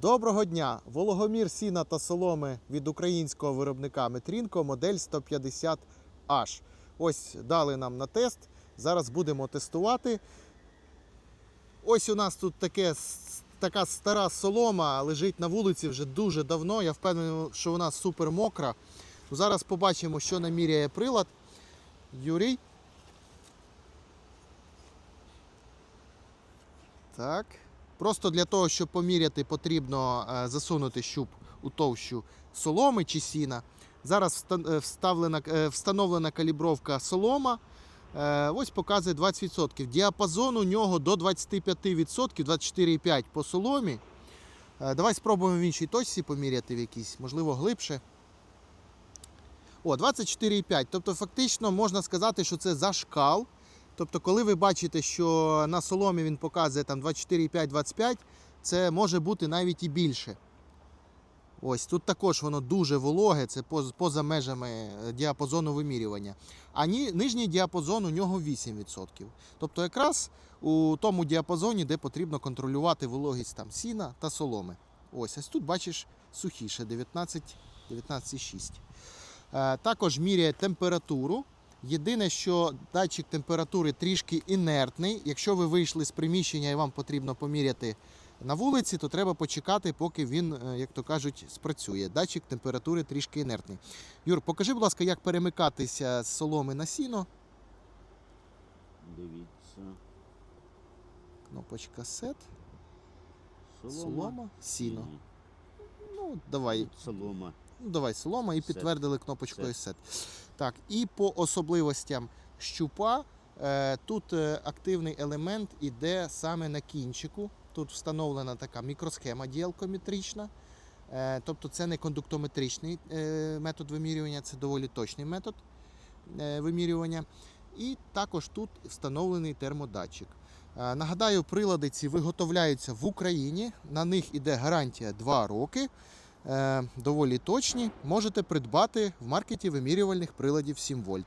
Доброго дня! Вологомір сіна та соломи від українського виробника Метрінко модель 150H. Ось дали нам на тест. Зараз будемо тестувати. Ось у нас тут таке, така стара солома лежить на вулиці вже дуже давно. Я впевнений, що вона супер мокра. Зараз побачимо, що наміряє прилад. Юрій. Так. Просто для того, щоб поміряти, потрібно е, засунути щуп у товщу соломи чи сіна. Зараз е, вставлена, е, встановлена калібровка солома. Ось показує 20%. Діапазон у нього до 25%, 24,5% по соломі. Давай спробуємо в іншій точці поміряти в якійсь, можливо, глибше. О, 24,5. Тобто, фактично можна сказати, що це зашкал. Тобто, коли ви бачите, що на соломі він показує там 24,5-25, це може бути навіть і більше. Ось тут також воно дуже вологе, це поза межами е, діапазону вимірювання. А ні, нижній діапазон у нього 8%. Тобто, якраз у тому діапазоні, де потрібно контролювати вологість там сіна та соломи. Ось, ось тут бачиш сухіше 19, 19,6. Е, Також міряє температуру. Єдине, що датчик температури трішки інертний. Якщо ви вийшли з приміщення і вам потрібно поміряти на вулиці, то треба почекати, поки він, е, як то кажуть, спрацює. Датчик температури трішки інертний. Юр, покажи, будь ласка, як перемикатися з соломи на сіно. Дивіться. Кнопочка сет, Солома. солома, сіно. Ну, давай. Солома. Ну, давай солома і Сет. підтвердили кнопочкою сет. Так, і по особливостям щупа. Е, тут е, активний елемент іде саме на кінчику. Тут встановлена така мікросхема діалкометрична. Е, тобто це не кондуктометричний е, метод вимірювання, це доволі точний метод е, вимірювання. І також тут встановлений термодатчик. Е, Нагадаю, прилади ці виготовляються в Україні. На них іде гарантія 2 роки. Е, доволі точні. Можете придбати в маркеті вимірювальних приладів 7 вольт.